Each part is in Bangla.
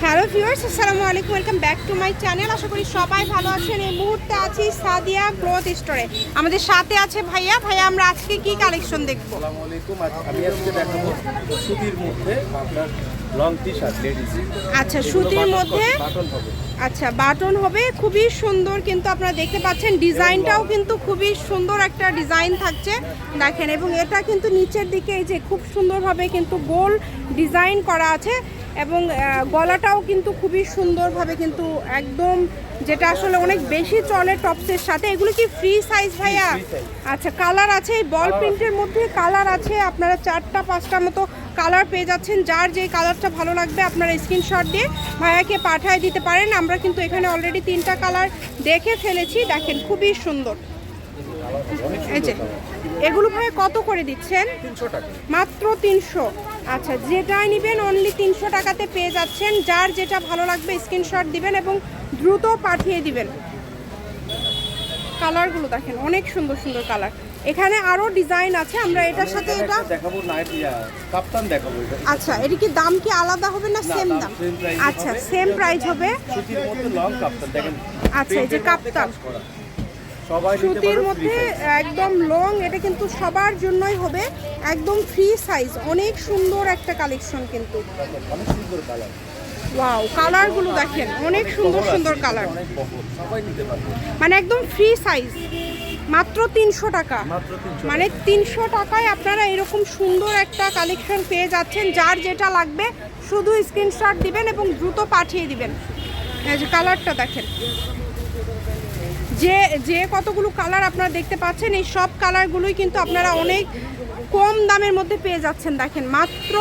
হ্যালো ভিউয়ার্স আসসালামু আলাইকুম welcome back to my channel. আশা করি সবাই ভালো আছেন। এই মুহূর্তে আছি সাদিয়া ক্লথ স্টোরে। আমাদের সাথে আছে ভাইয়া। ভাইয়া আমরা আজকে কি কালেকশন দেখব? আসসালামু আলাইকুম। আমি আজকে দেখাবো সুতির মধ্যে আপনার লং টি শার্ট লেডিস আচ্ছা সুতির মধ্যে আচ্ছা বাটন হবে। খুবই সুন্দর কিন্তু আপনারা দেখতে পাচ্ছেন ডিজাইনটাও কিন্তু খুবই সুন্দর একটা ডিজাইন থাকছে। দেখেন এবং এটা কিন্তু নিচের দিকে এই যে খুব সুন্দরভাবে কিন্তু গোল ডিজাইন করা আছে। এবং গলাটাও কিন্তু খুবই সুন্দরভাবে কিন্তু একদম যেটা আসলে অনেক বেশি চলে টপসের সাথে। এগুলো কি ফ্রি সাইজ ভাইয়া? আচ্ছা কালার আছে এই বল প্রিন্টের মধ্যে কালার আছে আপনারা চারটা পাঁচটা মতো কালার পেয়ে যাচ্ছেন। যার যে কালারটা ভালো লাগবে আপনারা স্ক্রিনশট দিয়ে ভাইয়াকে পাঠায় দিতে পারেন। আমরা কিন্তু এখানে অলরেডি তিনটা কালার দেখে ফেলেছি। দেখেন খুবই সুন্দর। এই যে এগুলো ভাইয়া কত করে দিচ্ছেন? মাত্র তিনশো। আচ্ছা যেটাই নেবেন অনলি তিনশো টাকাতে পেয়ে যাচ্ছেন। যার যেটা ভালো লাগবে স্ক্রিনশট দিবেন এবং দ্রুত পাঠিয়ে দিবেন। কালারগুলো দেখেন অনেক সুন্দর সুন্দর কালার। এখানে আরও ডিজাইন আছে আমরা এটার সাথে এটা দেখাবো নাইট কাপ্তান দেখাবো আচ্ছা এটা কি দাম কি আলাদা হবে না সেম দাম আচ্ছা। সেম প্রাইস হবে। সুতির মধ্যে লং কাপ্তান দেখেন। আচ্ছা, এই যে কাপ্তান। কাজ করা। সবাই নিতে সুতির মধ্যে একদম লং এটা কিন্তু সবার জন্যই হবে একদম ফ্রি সাইজ অনেক সুন্দর একটা কালেকশন কিন্তু। ওয়াও কালারগুলো দেখেন অনেক সুন্দর সুন্দর কালার মানে একদম ফ্রি সাইজ মাত্র তিনশো টাকা। মানে তিনশো টাকায় আপনারা এরকম সুন্দর একটা কালেকশন পেয়ে যাচ্ছেন যার যেটা লাগবে শুধু স্ক্রিনশট দিবেন এবং দ্রুত পাঠিয়ে দিবেন। কালারটা দেখেন। যে যে কতগুলো কালার আপনারা দেখতে পাচ্ছেন, এই সব কালারগুলোই কিন্তু আপনারা অনেক কম দামের মধ্যে পেয়ে যাচ্ছেন, দেখেন। মাত্র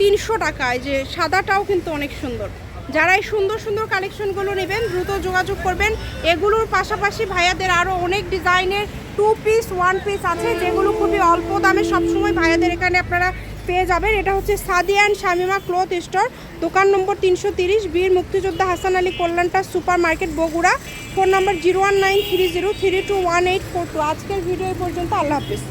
তিনশো টাকায়, যে সাদাটাও কিন্তু অনেক সুন্দর। যারা এই সুন্দর সুন্দর কালেকশনগুলো নেবেন, দ্রুত যোগাযোগ করবেন। এগুলোর পাশাপাশি ভাইয়াদের আরও অনেক ডিজাইনের টু পিস ওয়ান পিস আছে, যেগুলো খুবই অল্প দামে সবসময় ভাইয়াদের এখানে আপনারা পেয়ে যাবেন। এটা হচ্ছে Sadia and Shamima cloth store, দোকান নম্বর তিনশো তিরিশ, বীর মুক্তিযোদ্ধা Hasan Ali কল্যাণটা super market Bogura. Phone number zero one nine three zero three two one eight four two. আজকের ভিডিও এই পর্যন্ত, আল্লাহ হাফিজ।